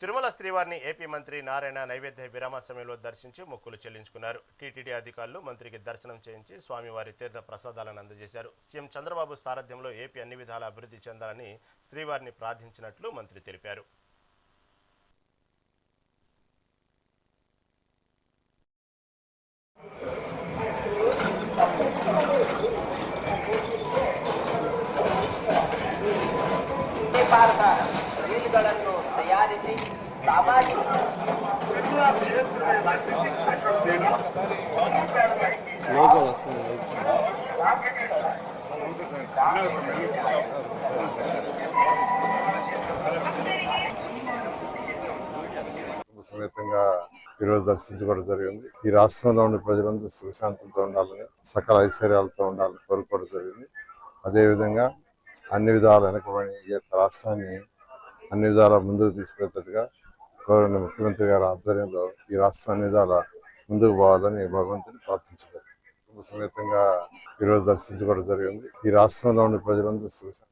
తిరుమల శ్రీవారిని ఏపీ మంత్రి నారాయణ నైవేద్య విరామ సమయంలో దర్శించి మొక్కులు చెల్లించుకున్నారు. టీటీడీ అధికారులు మంత్రికి దర్శనం చేయించి స్వామివారి తీర్థ ప్రసాదాలను అందజేశారు. సీఎం చంద్రబాబు సారథ్యంలో ఏపీ అన్ని విధాల అభివృద్ధి చెందాలని శ్రీవారిని ప్రార్థించినట్లు మంత్రి తెలిపారు. నీళ్ళ సమేతంగా ఈరోజు దర్శించుకోవడం జరిగింది. ఈ రాష్ట్రంలో ఉన్న ప్రజలందరూ సుఖశాంతంతో ఉండాలని సకల ఐశ్వర్యాలతో ఉండాలని కోరుకోవడం జరిగింది. అదేవిధంగా అన్ని విధాలు వెనకబడి రాష్ట్రాన్ని అన్ని విధాలా ముందుకు తీసుకెళ్తట్టుగా గౌరవ ముఖ్యమంత్రి గారి ఆధ్వర్యంలో ఈ రాష్ట్రం అన్ని విధాలా ముందుకు పోవాలని భగవంతుని ప్రార్థించారు సమేతంగా ఈరోజు దర్శించుకోవడం జరిగింది. ఈ రాష్ట్రంలో ఉన్న ప్రజలందరూ